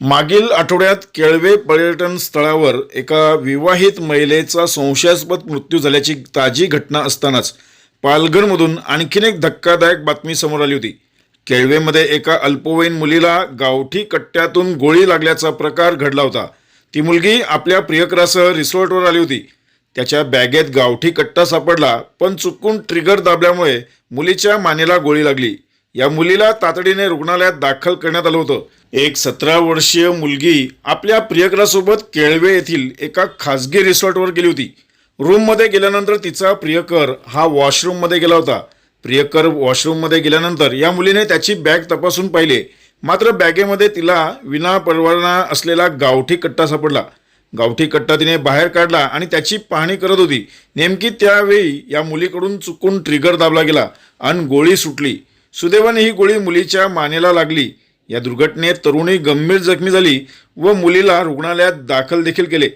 मागील आठवड्यात केळवे पर्यटन स्थळावर एका विवाहित महिलेचा संशयास्पद मृत्यू झाल्याची ताजी घटना असतानाच पालघरमधून आणखीन एक धक्कादायक बातमी समोर आली होती. केळवेमध्ये एका अल्पवयीन मुलीला गावठी कट्ट्यातून गोळी लागल्याचा प्रकार घडला होता. ती मुलगी आपल्या प्रियकरासह रिसॉर्टवर आली होती. त्याच्या बॅगेत गावठी कट्टा सापडला पण चुकून ट्रिगर दाबल्यामुळे मुलीच्या मानेला गोळी लागली. या मुलीला तातडीने रुग्णालयात दाखल करण्यात आलं होतं. एक सतरा वर्षीय मुलगी आपल्या प्रियकरासोबत केळवे येथील एका खासगी रिसॉर्टवर गेली होती. रूममध्ये गेल्यानंतर तिचा प्रियकर हा वॉशरूममध्ये गेला होता. प्रियकर वॉशरूममध्ये गेल्यानंतर या मुलीने त्याची बॅग तपासून पाहिले. मात्र बॅगेमध्ये तिला विना परवाना असलेला गावठी कट्टा सापडला. गावठी कट्टा तिने बाहेर काढला आणि त्याची पाहणी करत होती. नेमकी त्यावेळी या मुलीकडून चुकून ट्रिगर दाबला गेला आणि गोळी सुटली. सुदैवाने ही गोळी मुलीच्या मानेला लागली. या दुर्घटनेत तरुणी गंभीर जखमी झाली व मुलीला रुग्णालयात दाखल देखील केले.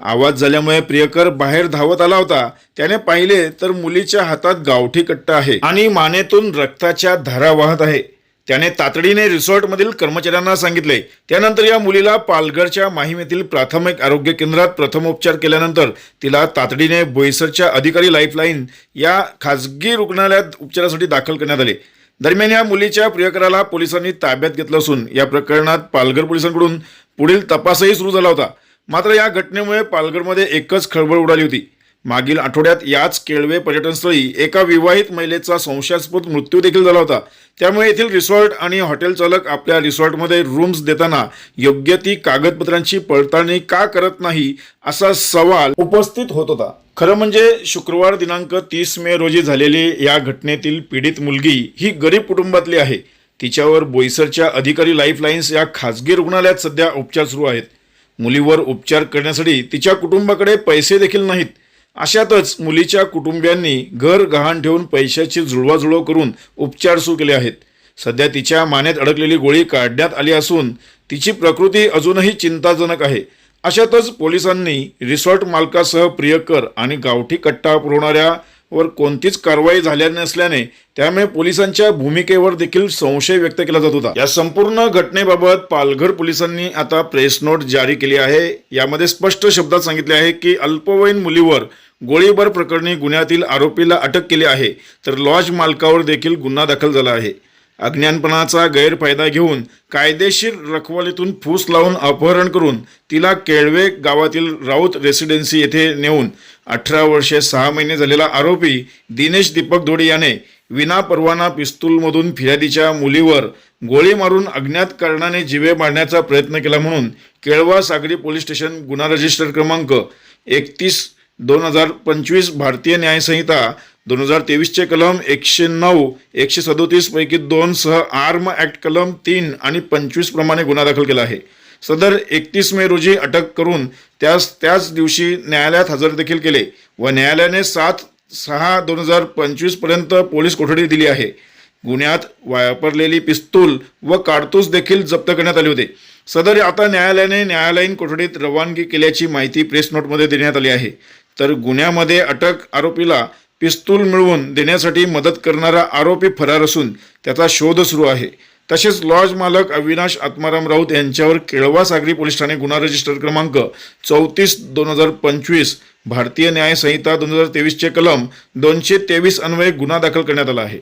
आवाज झाल्यामुळे प्रियकर बाहेर धावत आला होता. त्याने पाहिले तर मुलीच्या हातात गावठी कट्टा आहे आणि मानेतून रक्ताच्या धारा वाहत आहे. त्याने तातडीने रिसॉर्टमधील कर्मचाऱ्यांना सांगितले. त्यानंतर या मुलीला पालघरच्या माहिमेतील प्राथमिक आरोग्य केंद्रात प्रथमोपचार केल्यानंतर तिला तातडीने बोईसरच्या अधिकारी लाईफलाईन या खासगी रुग्णालयात उपचारासाठी दाखल करण्यात आले. दरम्यान या मुलीच्या प्रियकराला पोलिसांनी ताब्यात घेतलं असून या प्रकरणात पालघर पोलिसांकडून पुढील तपासही सुरू झाला होता. मात्र या घटनेमुळे पालघरमध्ये एकच खळबळ उडाली होती. मागील आठवड्यात याच केळवे पर्यटनस्थळी एका विवाहित महिलेचा संशयास्पद मृत्यू देखील झाला होता. त्यामुळे येथील रिसॉर्ट आणि हॉटेल चालक आपल्या रिसॉर्टमध्ये रूम्स देताना योग्य ती कागदपत्रांची पडताळणी का करत नाही असा सवाल उपस्थित होत होता. खरं म्हणजे शुक्रवार दिनांक तीस मे रोजी झालेली या घटनेतील पीडित मुलगी ही गरीब कुटुंबातली आहे. तिच्यावर बोईसरच्या अधिकारी लाईफलाईन्स या खाजगी रुग्णालयात सध्या उपचार सुरू आहेत. मुलीवर उपचार करण्यासाठी तिच्या कुटुंबाकडे पैसे देखील नाहीत. अशातच मुलीच्या कुटुंबियांनी घर गहाण ठेवून पैशाची जुळवाजुळव करून उपचार सुरू केले आहेत. सध्या तिच्या मानेत अडकलेली गोळी काढण्यात आली असून तिची प्रकृती अजूनही चिंताजनक आहे. अशातच पोलिसांनी रिसॉर्ट मालकासह प्रियकर आणि गावठी कट्टा पुरवणाऱ्यावर कोणतीच कारवाई झाल्या नसल्याने त्यामुळे पोलिसांच्या भूमिकेवर देखील संशय व्यक्त केला जात होता. या संपूर्ण घटनेबाबत पालघर पोलिसांनी आता प्रेस नोट जारी केली आहे. यामध्ये स्पष्ट शब्दात सांगितले आहे की अल्पवयीन मुलीवर गोळीबार प्रकरणी गुन्ह्यातील आरोपीला अटक केली आहे. तर लॉज मालकावर देखील गुन्हा दाखल झाला आहे. अज्ञानपणाचा गैरफायदा घेऊन कायदेशीर रखवालीतून फूस लावून अपहरण करून तिला केळवे गावातील राऊत रेसिडेन्सी येथे नेऊन अठरा वर्षे सहा महिने झालेला आरोपी दिनेश दीपक धोडे याने विना परवाना पिस्तूलमधून फिर्यादीच्या मुलीवर गोळी मारून अज्ञात कारणाने जिवे मारण्याचा प्रयत्न केला म्हणून केळवा सागरी पोलीस स्टेशन गुन्हा रजिस्टर क्रमांक एकतीस दोन हजार पंचवीस भारतीय न्यायसंहिता दोन हजार तेवीसचे कलम एकशे नऊ एकशे सदोतीस पैकी दोन सह आर्म ॲक्ट कलम तीन आणि पंचवीस प्रमाणे गुन्हा दाखल केला आहे. सदर एकतीस मे रोजी अटक करून त्यास त्याच दिवशी न्यायालयात हजर देखील केले व न्यायालयाने सात सहा दोन हजार पंचवीसपर्यंत पोलीस कोठडी दिली आहे. गुन्ह्यात वापरलेली पिस्तूल व काडतूस देखील जप्त करण्यात आले होते. सदर आता न्यायालयाने न्यायालयीन कोठडीत रवानगी केल्याची माहिती प्रेस नोटमध्ये देण्यात आली आहे. तर गुन्ह्यामध्ये अटक आरोपीला पिस्तूल मिळवून देण्यासाठी मदत करणारा आरोपी फरार असून त्याचा शोध सुरू आहे. तसेच लॉज मालक अविनाश आत्माराम राऊत यांच्यावर केळवा सागरी पोलीस ठाणे गुन्हा रजिस्टर क्रमांक चौतीस दोन हजार पंचवीस भारतीय न्यायसंहिता दोन हजार तेवीसचे कलम दोनशे तेवीस अन्वये गुन्हा दाखल करण्यात आला आहे.